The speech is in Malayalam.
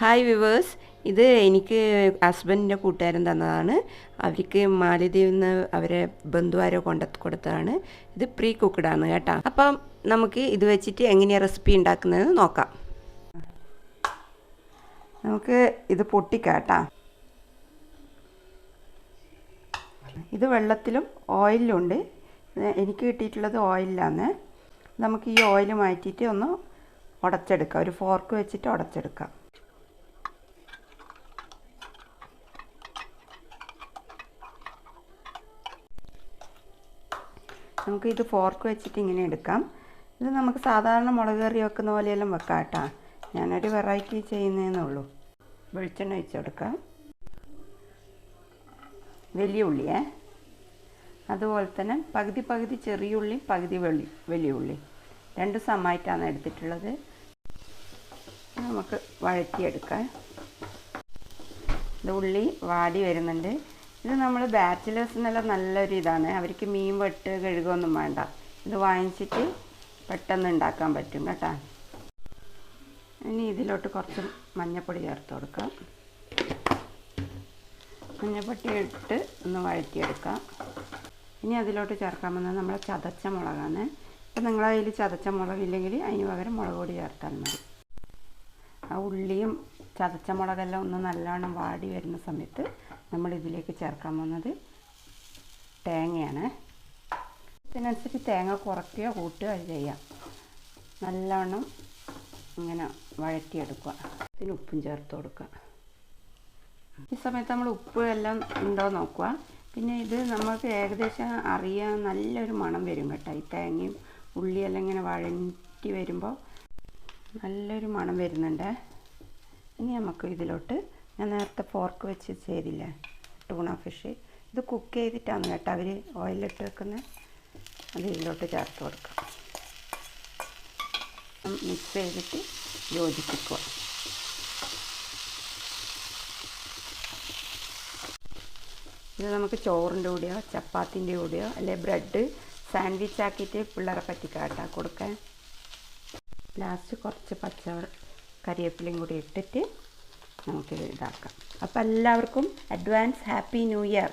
ഹായ് വിവേഴ്സ് ഇത് എനിക്ക് ഹസ്ബൻഡിന്റെ കൂട്ടുകാരൻ തന്നതാണ്. അവർക്ക് മാലിദ്വീപിൽ നിന്ന് അവരെ ബന്ധുവാരോ കൊണ്ട കൊടുത്തതാണ്. ഇത് പ്രീ കുക്ക്ഡാണ് കേട്ടോ. അപ്പം നമുക്ക് ഇത് വെച്ചിട്ട് എങ്ങനെയാണ് റെസിപ്പി ഉണ്ടാക്കുന്നതെന്ന് നോക്കാം. നമുക്ക് ഇത് പൊട്ടിക്കാട്ടാ ഇത് വെള്ളത്തിലും ഓയിലുണ്ട് എനിക്ക് കിട്ടിയിട്ടുള്ളത് ഓയിലാണ് നമുക്ക് ഈ ഓയിൽ മാറ്റിയിട്ട് ഒന്ന് ഉടച്ചെടുക്കാം. ഒരു ഫോർക്ക് വെച്ചിട്ട് ഉടച്ചെടുക്കാം. നമുക്ക് ഇത് ഫോർക്ക് വെച്ചിട്ട് ഇങ്ങനെ എടുക്കാം. ഇത് നമുക്ക് സാധാരണ മുളക് കറി വെക്കുന്ന പോലെയെല്ലാം വെക്കാം കേട്ടോ. ഞാനൊരു വെറൈറ്റി ചെയ്യുന്നതെന്നേ ഉള്ളൂ. വെളിച്ചെണ്ണ ഒഴിച്ച് കൊടുക്കാം. വലിയ ഉള്ളിയേ. അതുപോലെ തന്നെ പകുതി പകുതി ചെറിയ ഉള്ളി പകുതി വെള്ളി വലിയ ഉള്ളി. രണ്ട് സമമായിട്ടാണ് എടുത്തിട്ടുള്ളത്. നമുക്ക് വഴറ്റിയെടുക്കാം. ഇത് ഉള്ളി വാടി വരുന്നുണ്ട്. ഇത് നമ്മൾ ബാച്ചിലേഴ്സിനെല്ലാം നല്ലൊരു ഇതാണ്. അവർക്ക് മീൻ വെട്ട് കഴുകൊന്നും വേണ്ട. ഇത് വാങ്ങിച്ചിട്ട് പെട്ടെന്ന് ഉണ്ടാക്കാൻ പറ്റും കേട്ടോ. ഇനി ഇതിലോട്ട് കുറച്ച് മഞ്ഞപ്പൊടി ചേർത്ത് കൊടുക്കാം. മഞ്ഞപ്പൊടി ഇട്ട് ഒന്ന് വഴറ്റിയെടുക്കാം. ഇനി അതിലോട്ട് ചേർക്കാൻ വന്നത് നമ്മൾ ചതച്ച മുളകാണ്. ഇപ്പം നിങ്ങളതിൽ ചതച്ച മുളകില്ലെങ്കിൽ അതിന് പകരം മുളക് പൊടി ചേർത്താൽ മതി. ആ ഉള്ളിയും ചതച്ച മുളകെല്ലാം ഒന്ന് നല്ലോണം വാടി വരുന്ന സമയത്ത് നമ്മൾ ഇതിലേക്ക് ചേർക്കാൻ പോകുന്നത് തേങ്ങയാണ്. ഇതിനനുസരിച്ച് തേങ്ങ കുറയ്ക്കുകയോ കൂട്ടുകയോ ചെയ്യാം. നല്ലോണം ഇങ്ങനെ വഴറ്റിയെടുക്കുക. ഇതിന് ഉപ്പും ചേർത്ത് കൊടുക്കുക. ഈ സമയത്ത് നമ്മൾ ഉപ്പ് എല്ലാം ഉണ്ടോ നോക്കുക. പിന്നെ ഇത് നമുക്ക് ഏകദേശം അറിയാൻ നല്ലൊരു മണം വരും കേട്ടോ. ഈ തേങ്ങയും ഉള്ളിയെല്ലാം ഇങ്ങനെ വഴറ്റി വരുമ്പോൾ നല്ലൊരു മണം വരുന്നുണ്ട്. ഇനി നമുക്ക് ഇതിലോട്ട് ഞാൻ നേരത്തെ ഫോർക്ക് വെച്ച് ചെയ്തില്ലേ? ടൂണ ഫിഷ് ഇത് കുക്ക് ചെയ്തിട്ടാണ് കേട്ടോ അവർ ഓയിലിട്ട് വെക്കുന്നത് അത് ഇതിലോട്ട് ചേർത്ത് കൊടുക്കാം. മിക്സ് ചെയ്തിട്ട് യോജിപ്പിക്കുക. ഇത് നമുക്ക് ചോറിന്റെ കൂടെയോ ചപ്പാത്തിന്റെ കൂടെയോ അല്ലെ ബ്രെഡ് സാൻഡ്വിച്ച് ആക്കിയിട്ട് പിള്ളേരെ പറ്റിക്കാട്ടാ കൊടുക്കാൻ. ലാസ്റ്റ് കുറച്ച് പച്ച കറിവേപ്പിലയും കൂടി ഇട്ടിട്ട് നമുക്കിത് ഇതാക്കാം. അപ്പോൾ എല്ലാവർക്കും അഡ്വാൻസ് ഹാപ്പി ന്യൂ ഇയർ